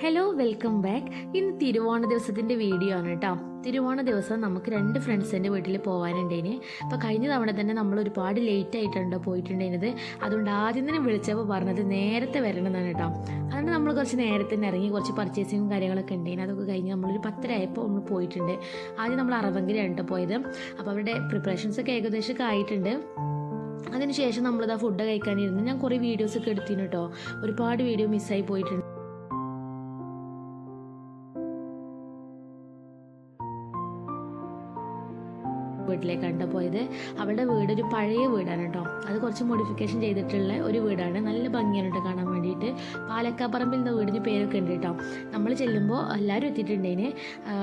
Hello welcome back ഇന്ന് തിരുവോണ ദിവസത്തിന്റെ വീഡിയോ ആണ് കേട്ടോ തിരുവോണ ദിവസം നമുക്ക് രണ്ട് ഫ്രണ്ട്സിന്റെ വീട്ടിൽ പോകാനുണ്ടേന് അപ്പോൾ കഴിഞ്ഞ തവണ തന്നെ നമ്മൾ ഒരുപാട് ലേറ്റ് ആയിട്ടുണ്ട് പോയിട്ടുണ്ടായിരുന്നത്. അതുകൊണ്ട് ആദ്യം തന്നെ വിളിച്ചപ്പോൾ പറഞ്ഞത് നേരത്തെ വരണമെന്നാണ് കേട്ടോ അതുകൊണ്ട് നമ്മൾ കുറച്ച് നേരത്തെ തന്നെ ഇറങ്ങി കുറച്ച് പർച്ചേസിങ്ങും കാര്യങ്ങളൊക്കെ ഉണ്ടേനു. അതൊക്കെ കഴിഞ്ഞ് നമ്മളൊരു പത്തര ഒന്ന് പോയിട്ടുണ്ട്. ആദ്യം നമ്മൾ അറവങ്കിലാണ് കേട്ടോ പോയത്. അപ്പോൾ അവരുടെ പ്രിപ്പറേഷൻസ് ഒക്കെ ഏകദേശമൊക്കെ ആയിട്ടുണ്ട്. അതിനുശേഷം നമ്മളിതാ ഫുഡ് കഴിക്കാനിരുന്നു. ഞാൻ കുറേ വീഡിയോസൊക്കെ എടുത്തിരുന്നു കേട്ടോ ഒരുപാട് വീഡിയോ മിസ്സായി പോയിട്ടുണ്ട്. വീട്ടിലേക്കാണ് പോയത്. അവളുടെ വീട് ഒരു പഴയ വീടാണ് കേട്ടോ. അത് കുറച്ച് മോഡിഫിക്കേഷൻ ചെയ്തിട്ടുള്ള ഒരു വീടാണ്. നല്ല ഭംഗിയാണ് കേട്ടോ കാണാൻ വേണ്ടിയിട്ട്. പാലക്കാപ്പറമ്പിൽ നിന്ന് വീടിന് പേരൊക്കെ ഉണ്ട് കേട്ടോ. നമ്മൾ ചെല്ലുമ്പോൾ എല്ലാവരും എത്തിയിട്ടുണ്ടേന്.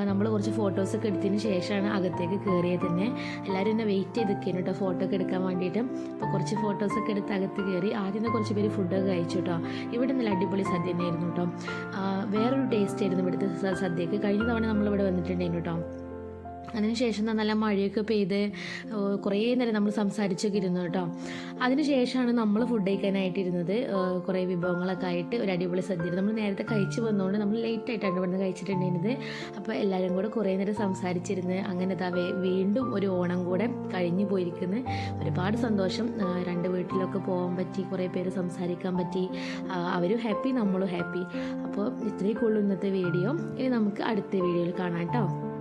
നമ്മൾ കുറച്ച് ഫോട്ടോസൊക്കെ എടുത്തതിന് ശേഷമാണ് അകത്തേക്ക് കയറിയത് തന്നെ. എല്ലാവരും എന്നെ വെയിറ്റ് ചെയ്ത് നിൽക്കുന്നു കേട്ടോ ഫോട്ടോ ഒക്കെ എടുക്കാൻ വേണ്ടിയിട്ട്. അപ്പോൾ കുറച്ച് ഫോട്ടോസൊക്കെ എടുത്ത് അകത്ത് കയറി ആദ്യം കുറച്ച് പേര് ഫുഡൊക്കെ കഴിച്ചു കേട്ടോ. ഇവിടെ നല്ല അടിപൊളി സദ്യ തന്നെയായിരുന്നു കേട്ടോ. വേറൊരു ടേസ്റ്റ് ആയിരുന്നു ഇവിടുത്തെ സദ്യക്ക് കഴിഞ്ഞ തവണ നമ്മളിവിടെ വന്നിട്ടുണ്ടായിരുന്നു കേട്ടോ. അതിനുശേഷം നല്ല മഴയൊക്കെ പെയ്ത് കുറേ നേരം നമ്മൾ സംസാരിച്ചൊക്കെ ഇരുന്നു കേട്ടോ. അതിനുശേഷമാണ് നമ്മൾ ഫുഡ് കഴിക്കാനായിട്ടിരുന്നത്. കുറേ വിഭവങ്ങളൊക്കെ ആയിട്ട് ഒരു അടിപൊളി സദ്യ നമ്മൾ നേരത്തെ കഴിച്ച് വന്നതുകൊണ്ട് നമ്മൾ ലേറ്റ് ആയിട്ടാണ് ഇവിടുന്ന് കഴിച്ചിട്ടുണ്ടായിരുന്നത്. അപ്പോൾ എല്ലാവരും കൂടെ കുറേ നേരം സംസാരിച്ചിരുന്ന് അങ്ങനെ താ വീണ്ടും ഒരു ഓണം കൂടെ കഴിഞ്ഞു പോയിരിക്കുന്നു. ഒരുപാട് സന്തോഷം. രണ്ട് വീട്ടിലൊക്കെ പോകാൻ പറ്റി കുറേ പേര് സംസാരിക്കാൻ പറ്റി. അവരും ഹാപ്പി നമ്മളും ഹാപ്പി അപ്പോൾ ഇത്രയൊക്കെ ഉള്ളൂ ഇന്നത്തെ വീഡിയോ ഇനി നമുക്ക് അടുത്ത വീഡിയോയിൽ കാണാം കേട്ടോ.